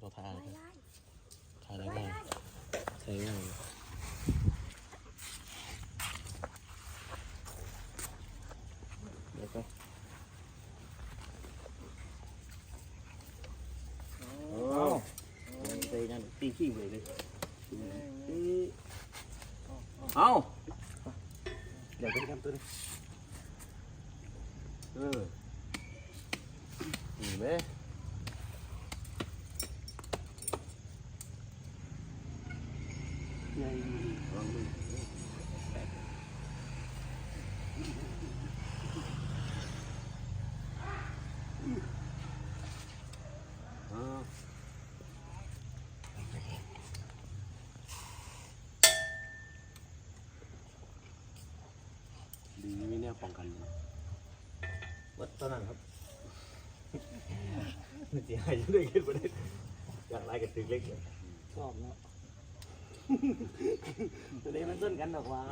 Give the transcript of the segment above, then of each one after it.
เราทายไล่ไล่ทายได้ไล่ง่ายไล่ใช้ง่ายเดี๋ยวก็โอ้ใส่นั่นตีขี้เลยเลยเอาเดี๋ยวก็ทำตัวนี้เออนี่ไหม ดีไม่เนี่ยป้องกันเลยวัดตอนนั้นครับมันเสียหายยังได้เกินประเด็นอยากไล่กันตึกเล็กเลยชอบเนาะตัวนี้มันต้นกันดอกหวะ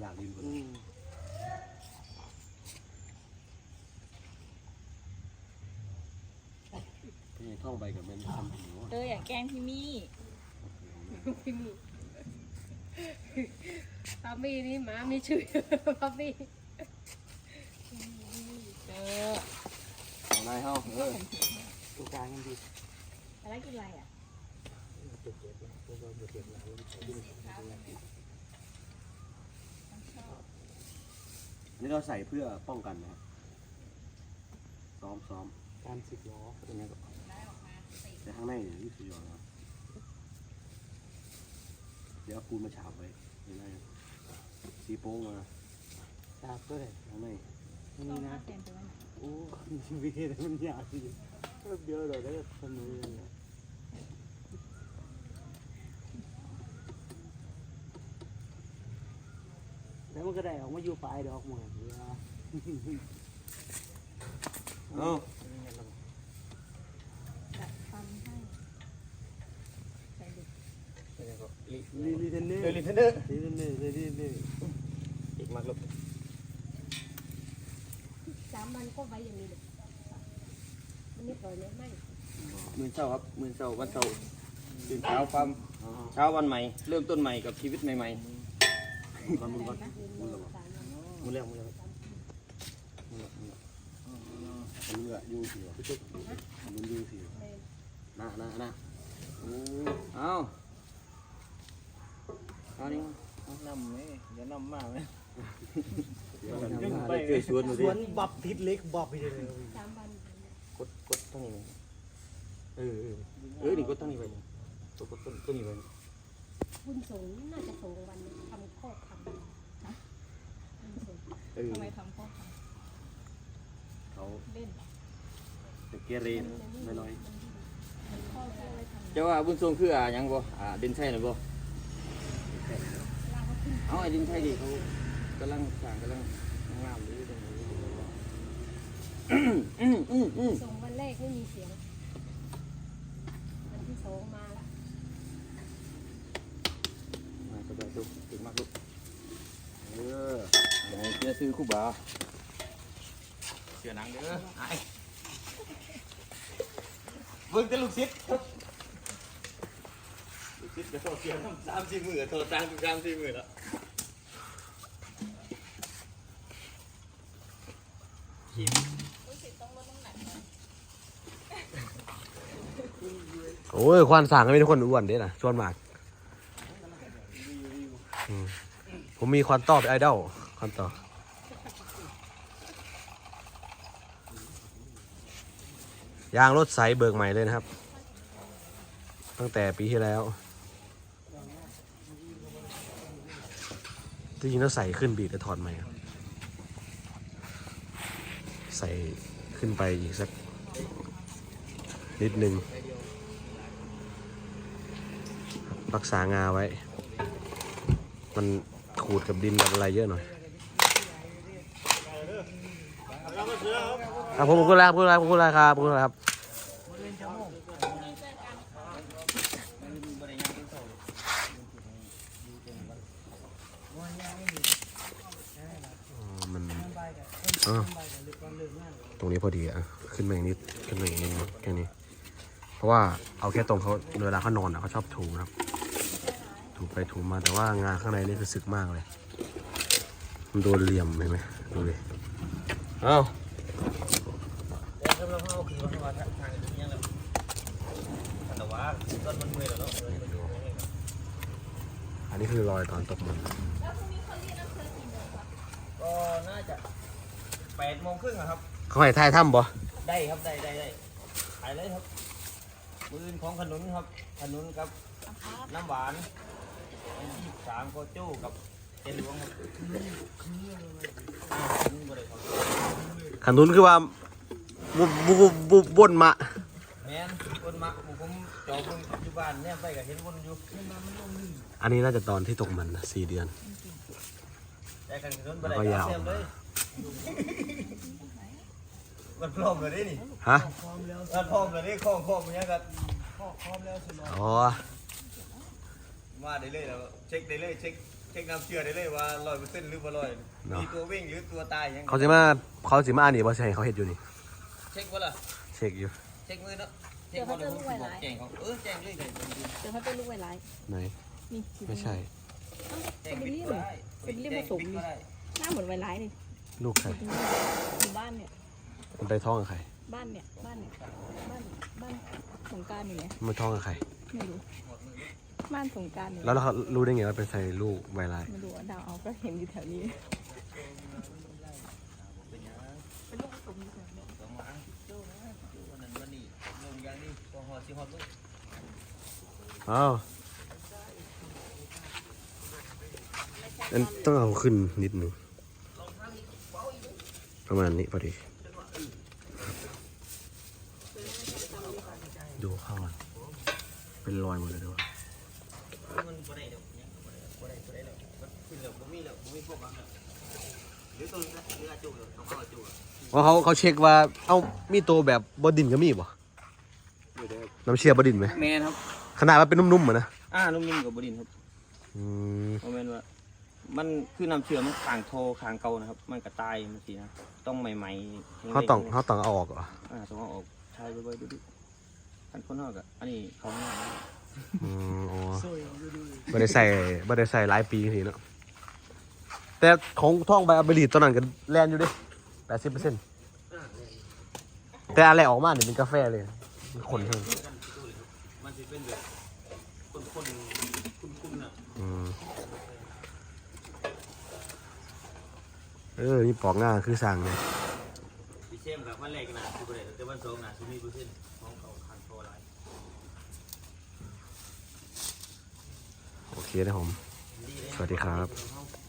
อยากดินบนอืมนี่ท่องไปกับแม่นทำผิวเอออย่าแกล้งพี่มี่พี่มี่ พามี่นี่หมาไม่ช่วยพามี่เออเอานายเฮาเออตัวกลางมันดีอะไรกินอะไรอะเจ็บเจ็บแล้วตัวก็เจ็บแล้วดิ้นนี่เราใส่เพื่อป้องกันนะครับซ้อมซ้อมการสิบล้อตรงนี้ก็แต่ข้างในเนี่ยนี่คือยอดครับ เดี๋ยวเอาปูนมาฉาบไว้เห็นไหมสีโป้งมาชาบก็ได้ข้างในนี่นะเต็มไปไว้ไหนโอ้ชีวิตมันยากจริงเดี๋ยวเราได้ทำมือเลยแล้วมันก็ได้ออกมาอยู่ปลายดอกเหมือนเวลาเอ้า ดัดฟันให้ใส่ดิ ลีลีเทนเนอร์เดลิเทนเดอร์ลีเทนเนอร์ลีเทนเนอร์อีกมากลูกสามวันก็ไว้อย่างนี้เลยมันไม่ปล่อยเลยไม่มื่นเช้าครับมื่นเช้าวันเช้าตื่นเช้าความเช้าวันใหม่ เริ่มต้นใหม่กับชีวิตใหม่ก่อนมึงก่อนนะยืนมองสามวันมึงเรียกมึงเรียกมึงเรียกมึงเรียกมึงเรียกยูสิวะพี่จุ๊บมึงยูสิวะน่าน่าน่าโอ้ๆเอา เอานี่นำไหมอย่านำมากไหมเดี๋ยวกันยังไปเจอสวนมาสดิวนบับทิศเล็กบับไปเลยสามวันกดกดตั้งนี้ไว้เออเออเออนี่กดตั้งนี้ไว้นี่กดกดต้นต้นนี้ไว้นี่บุญสูงน่าจะสูงวันนี้ทำข้อทำนะบุญสูงเออทำไมทำข้อทเขาำเล่นเหรอจะเกเรน้อยน้อยมันข้อเพื่ออะไรทำเจ้าว่าบุญทรงคืออ่าหยังบ่อ่าเด่นชัยน่ะบ่ เอาไอ้ด่นชัยดิเขากำลังสร้างกำลังงามอยู่ตรงนี้อืมอืมอืมอืมส่งวันแรกไม่มีเสียง วันที่สองมาละมาสบายสุขถึงมากลูกเอออาให้เสียซื้อคู่บ่าวเสียหนังเด้อไอ้เบิ่งแต่ลูกศิษย์ ลูกศิษย์จะโทษเสียนสามสี่หมื่นโทษตังค์สามสี่หมื่นแล้วโอ้ยควานสางก็เป็นคนอ้วนเด้นะชวนมากอืมผมมีควานต่อเป็นไอดอลควานต่อยางรถใสเบิกใหม่เลยนะครับ ตั้งแต่ปีที่แล้ว จริงๆแล้วใส่ขึ้นบีดจะถอดใหม่ครับใส่ขึ้นไปอีกสักนิดนึงรักษางาไว้ มันขูดกับดินกับอะไรเยอะหน่อยครับผมคุณแล้วคุณแล้วคุณแล้วครับคุณแล้วครับ อ๋อมัน อ๋อตรงนี้พอดีอะ ขึ้นมาอีกนิด ขึ้นมาอีกนิดนึงแค่นี้ เพราะว่าเอาแค่ตรงเขาเวลาเขานอนอะเขาชอบถูนะครับ ถูไปถูมาแต่ว่างานข้างในนี่คือสึกมากเลย มันโดนเหลี่ยมเห็นไหมดูดิเอ้าแต่สำหรับเราคือว่าทางทางนี้ยังแล้วแต่ว่าต้นมันเมื่อยแล้วเนาเลยมาดูนี่อันนี้คือรอยตอนตกมันก็น่าจะ แปดโมงครึ่งอะครับ เขาให้ทายถ้ำบ่ได้ครับได้ได้ได้ขายเลยครับปืนของขนุนครับขนุนกับน้ำหวานยี่สามโกโจ้กับเจนหลวงครับขนุนบ่ได้ครับขันทุนคือว่าบุบบุบบุบบ่นมาแม่นคนมาผมผมจองคนอยู่บ้านเนี่ยไปกับเห็นคนอยู่อันนี้น่าจะตอนที่ตกมันนะสี่เดือน แต่กันขนุนบ่ได้แล้วก็ยาวเต็มเลย มันพร้อมเลยดินี่ฮะมันพร้อมเลยดิคล้องคล้องมันยังกันอ๋อมาได้เลยแล้วเช็คได้เลยเช็คเช็คน้ำเชื่อได้เลยว่าร้อยเปอร์เซ็นต์หรือบ่ร้อยมีตัววิ่งหรือตัวตายยังเขาจะมาเขาสิมาอ่านนี่บ่ใช่เขาเห็นอยู่นี่เช็คว่าล่ะเช็คอยู่เช็คมือเนาะเช็คว่าเดี๋ยวผมบอกแจ้งเขาเออแจ้งเลยเลยเดี๋ยวเขาจะรู้ไว้หลายไหนนี่ไม่ใช่แจ้งปิดก็ได้เป็นเรื่องผสมแจ้งปิดก็ได้หน้าเหมือนไวไลท์นี่ ลูกใครอยู่บ้านเนี่ยมันไปท้องกับใคร บ้านเนี่ยบ้านเนี่ยบ้านบ้านสงกรารอย่างเงี้ยมันท้องกับใคร ไม่รู้บ้านสงกรารเนี่ยแล้วเขารู้ได้ไงว่าเป็นใส่ลูกไวรัสไม่รู้อะเดาวเอาก็เห็นอยู่แถวนี้เป็นหยังเป็นลูกผสมอยู่แถวนี้ต้องมาดูนะดูวันนั้นวันนี้ลงอย่างนี้พอหอดสิหอดลูกอ้าวอันต้องเอาขึ้นนิดหนึ่ง ประมาณนี้พอดี ดูเข้าก่อนเป็นรอยหมดเลยด้วยมันบ่ได้ดอกยังบ่ได้บ่ได้บ่ได้แล้วมันขึ้นแล้วบ่มีแล้วบ่มีพวกมันแล้วหรือตัวนึงนะหรืออาจุเลยต้องเข้าอาจุอะว่าเขาเขาเช็คว่า เอ้ามีตัวแบบบดินก็มีบ่น้ำเชียร์บดินไหมแม่นครับ ขนาดมันเป็นนุ่มๆเหมือนนะ อ่า นุ่มๆกับบดินครับอืมเพราะแม่นว่า มันคือน้ำเชื่อมันขางโทขางเก่านะครับ มันกระตายมันสินะต้องใหม่ๆเขาต้องเขาต้องเอาออกเหรออ่าต้องเอาออกใช้ไว้ๆดูดิอันคนนอกอะอันนี้เขาเนี่ยอืมอ๋อไม่ได้ใส่ไม่ได้ใส่หลายปีทีเนาะแต่ของท่องใบอัลเบรีตอนนั้นก็แลนอยู่ดิแปดสิบเปอร์เซ็นต์แต่อะไรออกมาเนี่ยเป็นกาแฟเลยมันขนเองมันจะเป็นแบบคนๆคุ้นๆน่ะ อืมเออนี่ปอกง่าคือสั่งเลยพี่เชมกับวันแรกนะคือประเด็นแต่วันสองนะคือมีเปอร์เซ็นต์ของเขาขางโทหลายโอเคนะผม สวัสดีครับเขา